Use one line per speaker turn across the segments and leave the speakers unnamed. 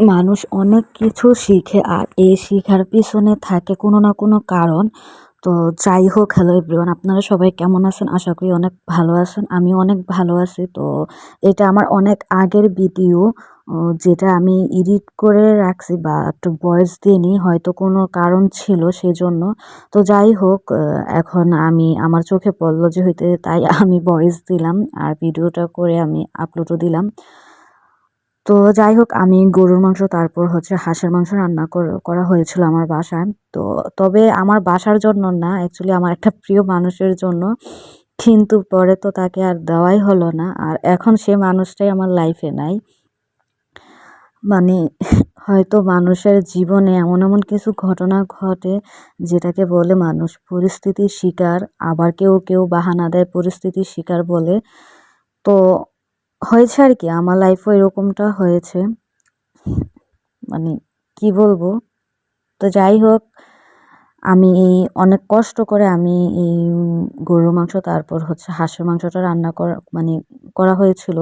মানুষ অনেক কিছু শিখে আর এই শিখার পিছনে থাকে কোনো না কোনো কারণ। তো যাই হোক হ্যালো এভরিওয়ান আপনারা সবাই কেমন আছেন? আশা করি অনেক ভালো আছেন আমি অনেক ভালো আছি। তো এটা আমার অনেক আগের ভিডিও যেটা আমি এডিট করে রাখছি বা একটু ভয়েস দিইনি, হয়তো কোনো কারণ ছিল সেজন্য। তো যাই হোক এখন আমি, আমার চোখে পড়ল যে হইতে তাই আমি ভয়েস দিলাম আর ভিডিওটা করে আমি আপলোডও দিলাম। তো যাই হোক আমি গরুর মাংস, তারপর হচ্ছে হাঁসের মাংস রান্না করা হয়েছিল আমার বাসায়। তো তবে আমার বাসার জন্য না অ্যাকচুয়ালি আমার একটা প্রিয় মানুষের জন্য। কিন্তু পরে তো তাকে আর দেওয়াই হলো না, আর এখন সে মানুষটাই আমার লাইফে নাই। মানে হয়তো মানুষের জীবনে এমন এমন কিছু ঘটনা ঘটে, যেটাকে বলে মানুষ পরিস্থিতির শিকার, আবার কেউ কেউ বাহানা দেয় পরিস্থিতির শিকার বলে। তো হয়েছে আর কি, আমার লাইফও এরকমটা হয়েছে। মানে কি বলব? তো যাই হোক, আমি এই অনেক কষ্ট করে আমি এই গরুর মাংস, তারপর হচ্ছে হাঁসের মাংসটা রান্না করা মানে করা হয়েছিল।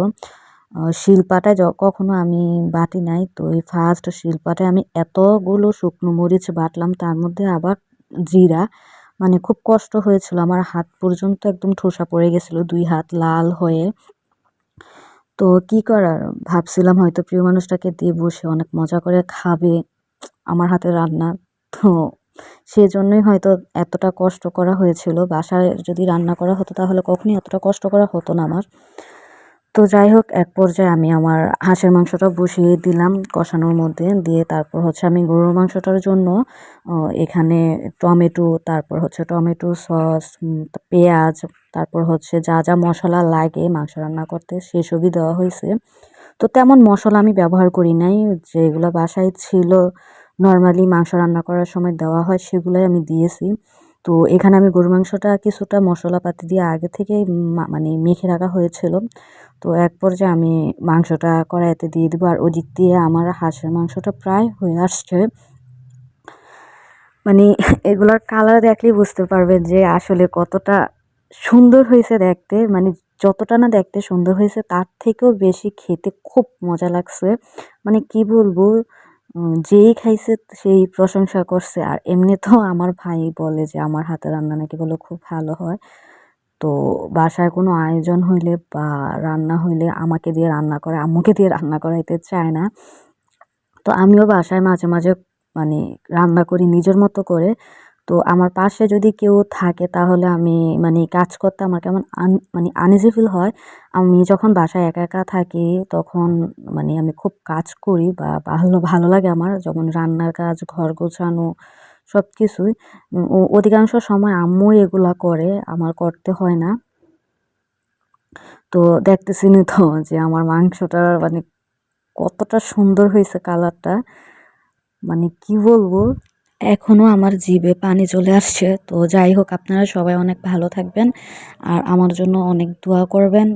শিলপাটায় কখনো আমি বাটি নাই, তো এই ফার্স্ট শিলপাটায় আমি এতগুলো শুকনো মরিচ বাটলাম, তার মধ্যে আবার জিরা। মানে খুব কষ্ট হয়েছিল, আমার হাত পর্যন্ত একদম ঠোসা পড়ে গেছিল, দুই হাত লাল হয়ে। তো কি করার? ভাবছিলাম হয়তো প্রিয় মানুষটাকে দিয়ে বসে অনেক মজা করে খাবে আমার হাতে রান্না। তো সেজন্যই হয়তো এতটা কষ্ট করা হয়েছিল। বাসায় যদি রান্না করা হতো তাহলে কখনই এতটা কষ্ট করা হতো না আমার। তো যাই হোক, এক পর্যায়ে আমি আমার হাঁসের মাংসটা বসিয়ে দিলাম কষানোর মধ্যে। দিয়ে তারপর হচ্ছে আমি গরুর মাংসটার জন্য এখানে টমেটো, তারপর হচ্ছে টমেটো সস পেঁয়াজ, তারপর হচ্ছে যা যা মশলা লাগে মাংস রান্না করতে সেসবই দেওয়া হয়েছে। তো তেমন মশলা আমি ব্যবহার করি নাই, যেগুলো বাসায় ছিল, নর্মালি মাংস রান্না করার সময় দেওয়া হয় সেগুলোই আমি দিয়েছি। তো এখানে আমি গরু মাংসটা কিছুটা মশলাপাতি দিয়ে আগে থেকে মানে মেখে রাখা হয়েছিল। তো এক পর্যায়ে আমি মাংসটা কড়াইতে দিয়ে দেবো আর ওদিক দিয়ে আমার হাঁসের মাংসটা প্রায় হয়ে আসছে। মানে এগুলোর কালার দেখলেই বুঝতে পারবেন যে আসলে কতটা সুন্দর হয়েছে দেখতে। মানে যতটা না দেখতে সুন্দর হয়েছে, তার থেকেও বেশি খেতে খুব মজা লাগছে। মানে কি বলব? যেই খাইছে সেই প্রশংসা করছে। আর এমনি তো আমার ভাই বলে যে আমার হাতে রান্না নাকি বলে খুব ভালো হয়। তো বাসায় কোনো আয়োজন হইলে বা রান্না হইলে আমাকে দিয়ে রান্না করে, আম্মুকে দিয়ে রান্না করাইতে চায় না। তো আমিও বাসায় মাঝে মাঝে মানে রান্না করি নিজের মতো করে। তো আমার পাশে যদি কেউ থাকে তাহলে আমি মানে কাজ করতে আমার কেমন আন মানে আনইজি ফিল হয়। আমি যখন বাসায় একা একা থাকি তখন মানে আমি খুব কাজ করি বা ভালো ভালো লাগে আমার। যেমন রান্নার কাজ, ঘর গোছানো সব কিছুই অধিকাংশ সময় আম্মুই এগুলা করে, আমার করতে হয় না। তো দেখতেছিনি তো যে আমার মাংসটা মানে কতটা সুন্দর হয়েছে কালারটা মানে কি বলব? এখনও আমার জিভে পানি চলে আসছে। তো যাই হোক, আপনারা সবাই অনেক ভালো থাকবেন আর আমার জন্য অনেক দোয়া করবেন।